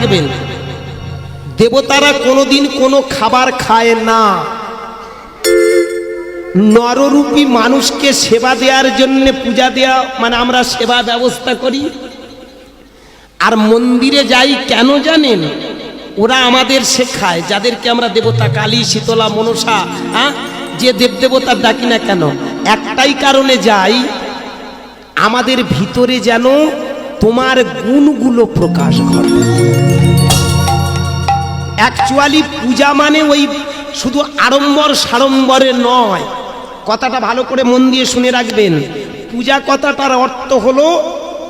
রাখবেন দেবতারা কোনোদিন কোনো খাবার খায় না। নররূপী মানুষকে সেবা দেওয়ার জন্য পূজা দেওয়া মানে আমরা সেবা ব্যবস্থা করি। আর মন্দিরে যাই কেন জানেন? ওরা আমাদের শেখায়, যাদেরকে আমরা দেবতা কালী, শীতলা, মনসা হ্যাঁ যে দেবদেবতার ডাকি না কেন? একটাই কারণে যাই, আমাদের ভিতরে যেন তোমার গুণগুলো প্রকাশ ঘটে। অ্যাকচুয়ালি পূজা মানে ওই শুধু আড়ম্বর সাড়ম্বরে নয়। কথাটা ভালো করে মন দিয়ে শুনে রাখবেন। পূজা কথাটার অর্থ হলো,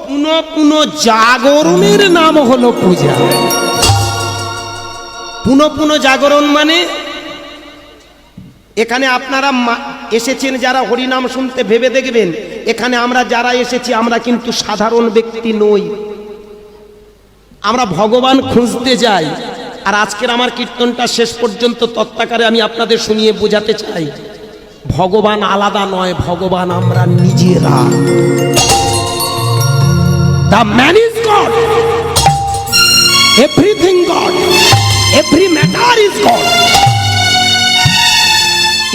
পুনঃ পুনঃ জাগরণের নাম হলো পূজা। পুনঃ পুনঃ জাগরণ মানে এখানে আপনারা এসেছেন যারা হরিনাম শুনতে ভেবে দেখবেন। এখানে আমরা যারা এসেছি, আমরা কিন্তু সাধারণ ব্যক্তি নই। আমরা ভগবান খুঁজতে যাই। আর আজকের আমার কীর্তনটা শেষ পর্যন্ত তত্ত্বাকারে আমি আপনাদের শুনিয়ে বোঝাতে চাই। ভগবান আলাদা নয়, ভগবান আমরা নিজেরা। The man is God everything God every matter is God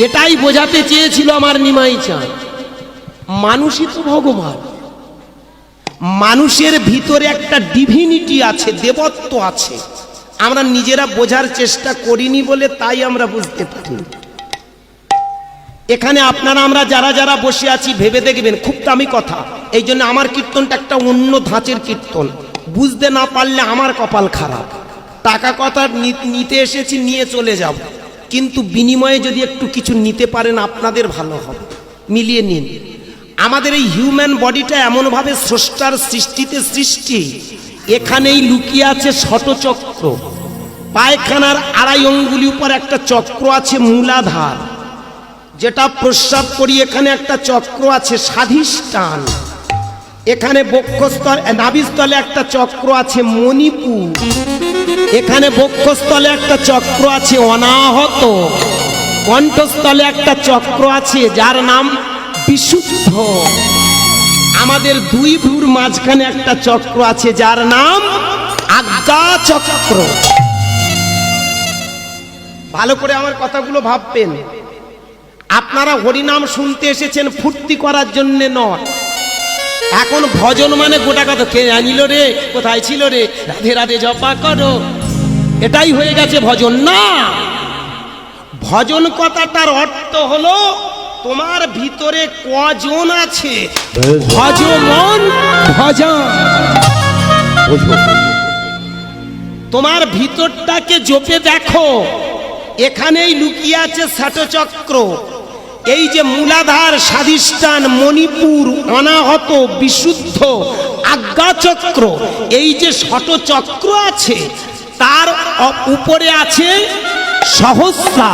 এটাই বোঝাতে চেয়েছিল আমার নিমাই চাঁদ মানুষই তো ভগবান। মানুষের ভিতরে একটা ডিভিনিটি আছে, দেবত্ব আছে। আমরা নিজেরা বোঝার চেষ্টা করিনি বলে তাই আমরা বুঝতে পারি এখানে আপনারা আমরা যারা যারা বসে আছি, ভেবে দেখবেন, খুব দামি কথা। এই জন্য আমার কীর্তনটা একটা অন্য ধাঁচের কীর্তন। বুঝতে না পারলে আমার কপাল খারাপ। টাকা কথা নিতে এসেছি, নিয়ে চলে যাব। কিন্তু বিনিময়ে যদি একটু কিছু নিতে পারেন, আপনাদের ভালো হবে। মিলিয়ে নিন। আমাদের এই হিউম্যান বডিটা এমনভাবে স্রষ্টার সৃষ্টিতে সৃষ্টি, এখানেই লুকিয়ে আছে শতচক্র। পায়খানার আড়াই অঙ্গুলি উপর একটা চক্র আছে মূলাধার, যেটা প্রস্রাব করি এখানে একটা চক্র আছে স্বাধিষ্ঠান। এখানে বক্ষস্থল, নাভিস্থলে একটা চক্র আছে মণিপুর। এখানে বক্ষস্থলে একটা চক্র আছে, অনাহত। কণ্ঠস্থলে একটা চক্র আছে, যার নাম বিশুদ্ধ। আমাদের দুই ভুর মাঝখানে একটা চক্র আছে, যার নাম আজ্ঞা চক্র। ভালো করে আমার কথাগুলো ভাববেন। আপনারা হরিনাম শুনতে এসেছেন, ফুর্তি করার জন্য নয়। এখন ভজন মানে গোটা কথা। কে আনিল রে? কোথায় ছিল রে? রাধে রাধে জপা করো। এটাই হয়ে গেছে ভজন। না! ভজন কথাটার অর্থ হলো, তোমার ভিতরে কজন আছে? ভজমন ভজন। তোমার ভিতরটাকে জপে দেখো। এখানেই লুকিয়ে আছে ষাটচক্র। এই যে মূলাধার স্বাধিষ্ঠান মণিপুর অনাহত বিশুদ্ধ আজ্ঞাচক্র, এই যে শতচক্র আছে, তার উপরে আছে সহস্রা